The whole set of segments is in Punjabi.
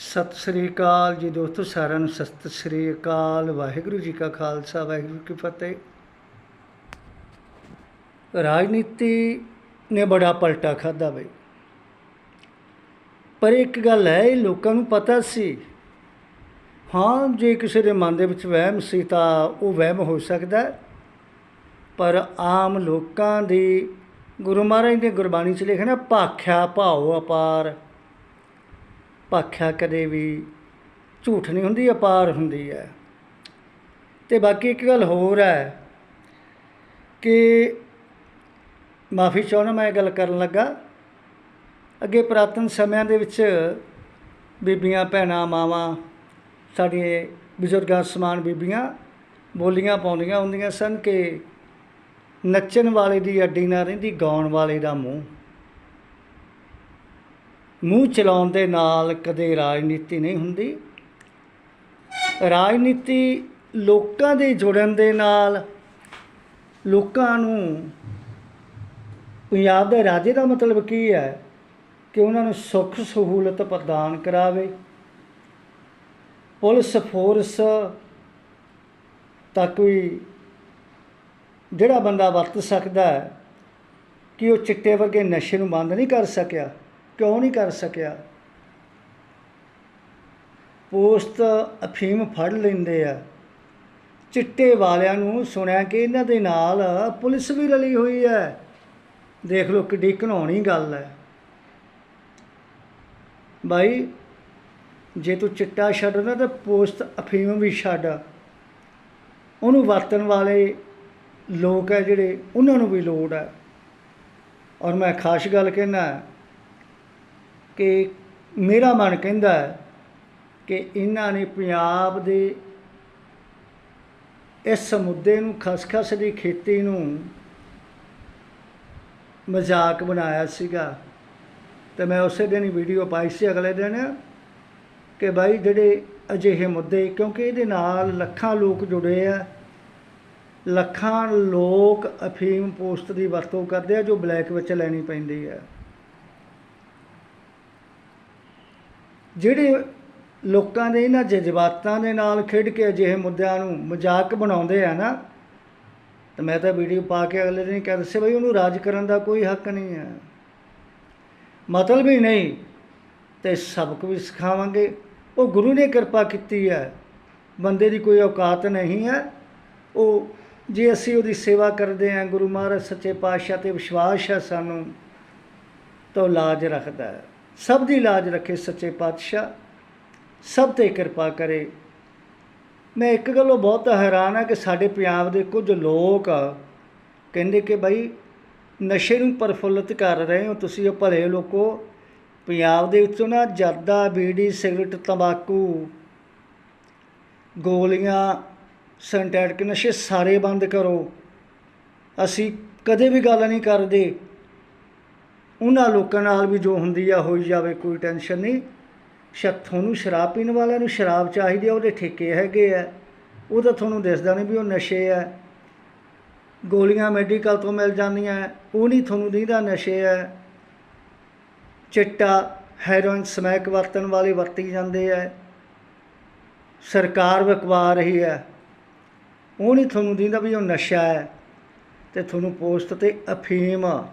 ਸਤਿ ਸ੍ਰੀ ਅਕਾਲ ਜੀ ਦੋਸਤੋ, ਸਾਰਿਆਂ ਨੂੰ ਸਤਿ ਸ੍ਰੀ ਅਕਾਲ। ਵਾਹਿਗੁਰੂ ਜੀ ਕਾ ਖਾਲਸਾ, ਵਾਹਿਗੁਰੂ ਕੀ ਫਤਿਹ। ਰਾਜਨੀਤੀ ਨੇ ਬੜਾ ਪਲਟਾ ਖਾਦਾ ਬਈ। ਪਰ ਇੱਕ ਗੱਲ ਹੈ, ਇਹ ਲੋਕਾਂ ਨੂੰ ਪਤਾ ਸੀ, ਹਾਂ, ਜੇ ਕਿਸੇ ਦੇ ਮਨ ਦੇ ਵਿੱਚ ਵਹਿਮ ਸੀ ਤਾਂ ਉਹ ਵਹਿਮ ਹੋ ਸਕਦਾ ਪਰ ਆਮ ਲੋਕਾਂ ਦੀ, ਗੁਰੂ ਮਹਾਰਾਜ ਨੇ ਗੁਰਬਾਣੀ 'ਚ ਲਿਖਿਆ ਨਾ, ਭਾਖਿਆ ਭਾਉ ਅਪਾਰ। ਭਾਖਿਆ ਕਦੇ ਵੀ ਝੂਠ ਨਹੀਂ ਹੁੰਦੀ, ਅਪਾਰ ਹੁੰਦੀ ਹੈ। ਤੇ ਬਾਕੀ ਇੱਕ ਗੱਲ ਹੋਰ ਹੈ ਕਿ ਮਾਫੀ ਚਾਹੁੰਦਾ ਮੈਂ ਇਹ ਗੱਲ ਕਰਨ ਲੱਗਾ। ਅੱਗੇ ਪੁਰਾਤਨ ਸਮਿਆਂ ਦੇ ਵਿੱਚ ਬੀਬੀਆਂ, ਭੈਣਾਂ, ਮਾਵਾਂ ਸਾਡੀਆਂ ਬਜ਼ੁਰਗਾਂ ਸਮਾਨ ਬੀਬੀਆਂ ਬੋਲੀਆਂ ਪਾਉਂਦੀਆਂ ਹੁੰਦੀਆਂ ਸਨ ਕਿ ਨੱਚਣ ਵਾਲੇ ਦੀ ਅੱਡੀ ਨਾ ਰਹਿੰਦੀ, ਗਾਉਣ ਵਾਲੇ ਦਾ ਮੂੰਹ। ਮੂੰਹ ਚਲਾਉਣ ਦੇ ਨਾਲ ਕਦੇ ਰਾਜਨੀਤੀ ਨਹੀਂ ਹੁੰਦੀ। ਰਾਜਨੀਤੀ ਲੋਕਾਂ ਦੇ ਜੁੜਨ ਦੇ ਨਾਲ ਲੋਕਾਂ ਨੂੰ ਪੰਜਾਬ ਦੇ ਰਾਜੇ ਦਾ ਮਤਲਬ ਕੀ ਹੈ ਕਿ ਉਹਨਾਂ ਨੂੰ ਸੁੱਖ ਸਹੂਲਤ ਪ੍ਰਦਾਨ ਕਰਾਵੇ। ਪੁਲਿਸ ਫੋਰਸ ਤਾਂ ਕੋਈ ਜਿਹੜਾ ਬੰਦਾ ਵਰਤ ਸਕਦਾ ਕਿ ਉਹ ਚਿੱਟੇ ਵਰਗੇ ਨਸ਼ੇ ਨੂੰ ਬੰਦ ਨਹੀਂ ਕਰ ਸਕਿਆ। ਕਿਉਂ ਨਹੀਂ ਕਰ ਸਕਿਆ? ਪੋਸਤ ਅਫੀਮ ਫੜ ਲੈਂਦੇ ਆ। ਚਿੱਟੇ ਵਾਲਿਆਂ ਨੂੰ ਸੁਣਿਆ ਕਿ ਇਹਨਾਂ ਦੇ ਨਾਲ ਪੁਲਿਸ ਵੀ ਰਲੀ ਹੋਈ ਹੈ। ਦੇਖ ਲਓ ਕਿੱਡੀ ਘਣਾਉਣੀ ਗੱਲ ਹੈ। ਭਾਈ ਜੇ ਤੂੰ ਚਿੱਟਾ ਛੱਡਣਾ ਤਾਂ ਪੋਸਤ ਅਫੀਮ ਵੀ ਛੱਡ। ਉਹਨੂੰ ਵਰਤਣ ਵਾਲੇ ਲੋਕ ਹੈ ਜਿਹੜੇ, ਉਹਨਾਂ ਨੂੰ ਵੀ ਲੋੜ ਹੈ। ਔਰ ਮੈਂ ਖਾਸ ਗੱਲ ਕਹਿਣਾ ਕਿ ਮੇਰਾ ਮਨ ਕਹਿੰਦਾ ਹੈ ਕਿ ਇਹਨਾਂ ਨੇ ਪੰਜਾਬ ਦੇ ਇਸ ਮੁੱਦੇ ਨੂੰ ਖਸਖਸ ਦੀ ਖੇਤੀ ਨੂੰ ਮਜ਼ਾਕ ਬਣਾਇਆ ਸੀਗਾ। ਤੇ ਮੈਂ ਉਸੇ ਦਿਨ ਹੀ ਵੀਡੀਓ ਪਾਈ ਸੀ ਅਗਲੇ ਦਿਨ ਕਿ ਭਾਈ ਜਿਹੜੇ ਅਜਿਹੇ ਮੁੱਦੇ, ਕਿਉਂਕਿ ਇਹਦੇ ਨਾਲ ਲੱਖਾਂ ਲੋਕ ਜੁੜੇ ਆ, ਲੱਖਾਂ ਲੋਕ ਅਫੀਮ ਪੋਸਟ ਦੀ ਵਰਤੋਂ ਕਰਦੇ ਆ ਜੋ ਬਲੈਕ ਵਿੱਚ ਲੈਣੀ ਪੈਂਦੀ ਹੈ ਜਿਹੜੇ ਲੋਕਾਂ ਦੇ ਇਹਨਾਂ ਜਜ਼ਬਾਤਾਂ ਦੇ ਨਾਲ ਖੇਡ ਕੇ ਅਜਿਹੇ ਮੁੱਦਿਆਂ ਨੂੰ ਮਜ਼ਾਕ ਬਣਾਉਂਦੇ ਆ ਨਾ, ਤਾਂ ਮੈਂ ਤਾਂ ਵੀਡੀਓ ਪਾ ਕੇ ਅਗਲੇ ਦਿਨ ਹੀ ਕਹਿ ਦੱਸੇ ਬਈ ਉਹਨੂੰ ਰਾਜ ਕਰਨ ਦਾ ਕੋਈ ਹੱਕ ਨਹੀਂ ਹੈ ਮਤਲਬ ਹੀ ਨਹੀਂ, ਤੇ ਸਬਕ ਵੀ ਸਿਖਾਵਾਂਗੇ। ਉਹ ਗੁਰੂ ਨੇ ਕਿਰਪਾ ਕੀਤੀ ਹੈ ਬੰਦੇ ਦੀ ਕੋਈ ਔਕਾਤ ਨਹੀਂ ਹੈ ਉਹ, ਜੇ ਅਸੀਂ ਉਹਦੀ ਸੇਵਾ ਕਰਦੇ ਹਾਂ ਗੁਰੂ ਮਹਾਰਾਜ ਸੱਚੇ ਪਾਤਸ਼ਾਹ ਤੇ ਵਿਸ਼ਵਾਸ ਹੈ ਸਾਨੂੰ, ਤਾਂ ਉਹ ਲਾਜ ਰੱਖਦਾ ਹੈ। ਸਭ ਦੀ ਲਾਜ ਰੱਖੇ ਸੱਚੇ ਪਾਤਸ਼ਾਹ, ਸਭ ਤੇ ਕਿਰਪਾ ਕਰੇ। ਮੈਂ ਇੱਕ ਗੱਲੋਂ ਬਹੁਤ ਹੈਰਾਨ ਆ ਕਿ ਸਾਡੇ ਪੰਜਾਬ ਦੇ ਕੁਝ ਲੋਕ ਕਹਿੰਦੇ ਕਿ ਭਾਈ ਨਸ਼ੇ ਨੂੰ ਪ੍ਰਫੁੱਲਤ ਕਰ ਰਹੇ ਹੋ ਤੁਸੀਂ ਉਹ ਭਲੇ ਲੋਕੋ, ਪੰਜਾਬ ਦੇ ਵਿੱਚੋਂ ਨਾ ਜਰਦਾ ਬੀੜੀ, ਸਿਗਰਟ, ਤੰਬਾਕੂ, ਗੋਲੀਆਂ ਸਿੰਥੈਟਿਕ ਨਸ਼ੇ ਸਾਰੇ ਬੰਦ ਕਰੋ। ਅਸੀਂ ਕਦੇ ਵੀ ਗੱਲ ਨਹੀਂ ਕਰਦੇ। ਉਹਨਾਂ ਲੋਕਾਂ ਨਾਲ ਵੀ ਜੋ ਹੁੰਦੀ ਆ, ਹੋਈ ਜਾਵੇ, ਕੋਈ ਟੈਨਸ਼ਨ ਨਹੀਂ। ਸ਼ਾਇਦ ਤੁਹਾਨੂੰ ਸ਼ਰਾਬ ਪੀਣ ਵਾਲਿਆਂ ਨੂੰ ਸ਼ਰਾਬ ਚਾਹੀਦੀ ਆ, ਉਹਦੇ ਠੇਕੇ ਹੈਗੇ ਆ। ਉਹ ਤਾਂ ਤੁਹਾਨੂੰ ਦਿਸਦਾ ਨਹੀਂ ਵੀ ਉਹ ਨਸ਼ੇ ਆ। ਗੋਲੀਆਂ ਮੈਡੀਕਲ ਤੋਂ ਮਿਲ ਜਾਂਦੀਆਂ, ਉਹ ਨਹੀਂ ਤੁਹਾਨੂੰ ਦਿੰਦਾ ਨਸ਼ੇ ਆ। ਚਿੱਟਾ ਹੈਰੋਇਨ ਸਮੈਕ ਵਰਤਣ ਵਾਲੇ ਵਰਤੀ ਜਾਂਦੇ ਆ। ਸਰਕਾਰ ਵਿਕਵਾ ਰਹੀ ਹੈ ਉਹ ਨਹੀਂ ਤੁਹਾਨੂੰ ਦਿੰਦਾ ਵੀ ਉਹ ਨਸ਼ਾ ਹੈ ਤੇ ਤੁਹਾਨੂੰ ਪੋਸਟ ਤੇ ਅਫੀਮ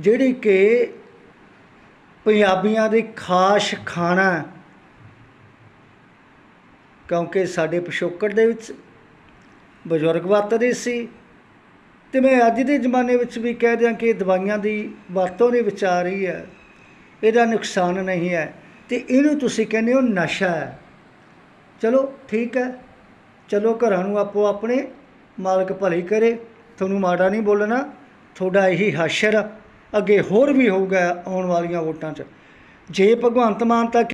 ਜਿਹੜੀ ਕਿ ਪੰਜਾਬੀਆਂ ਦੀ ਖਾਸ ਖਾਣਾ ਕਿਉਂਕਿ ਸਾਡੇ ਪਿਛੋਕੜ ਦੇ ਵਿੱਚ ਬਜ਼ੁਰਗ ਵਰਤਦੇ ਸੀ। ਤੇ ਮੈਂ ਅੱਜ ਦੇ ਜ਼ਮਾਨੇ ਵਿੱਚ ਵੀ ਕਹਿ ਦਿਆਂ ਕਿ ਦਵਾਈਆਂ ਦੀ ਵਰਤੋਂ ਦੇ ਵਿੱਚ ਆ ਰਹੀ ਹੈ। ਇਹਦਾ ਨੁਕਸਾਨ ਨਹੀਂ ਹੈ। ਤੇ ਇਹਨੂੰ ਤੁਸੀਂ ਕਹਿੰਦੇ ਹੋ ਨਸ਼ਾ ਹੈ। ਚਲੋ ਠੀਕ ਹੈ। ਚਲੋ ਘਰਾਂ ਨੂੰ ਆਪੋ ਆਪਣੇ ਮਾਲਕ ਭਲੀ ਕਰੇ। ਤੁਹਾਨੂੰ ਮਾੜਾ ਨਹੀਂ ਬੋਲਣਾ। ਤੁਹਾਡਾ ਇਹੀ ਹਸ਼ਰ ਅੱਗੇ ਹੋਰ ਵੀ ਹੋਊਗਾ ਆਉਣ ਵਾਲੀਆਂ ਵੋਟਾਂ 'ਚ। ਜੇ ਭਗਵੰਤ ਮਾਨ ਤੱਕ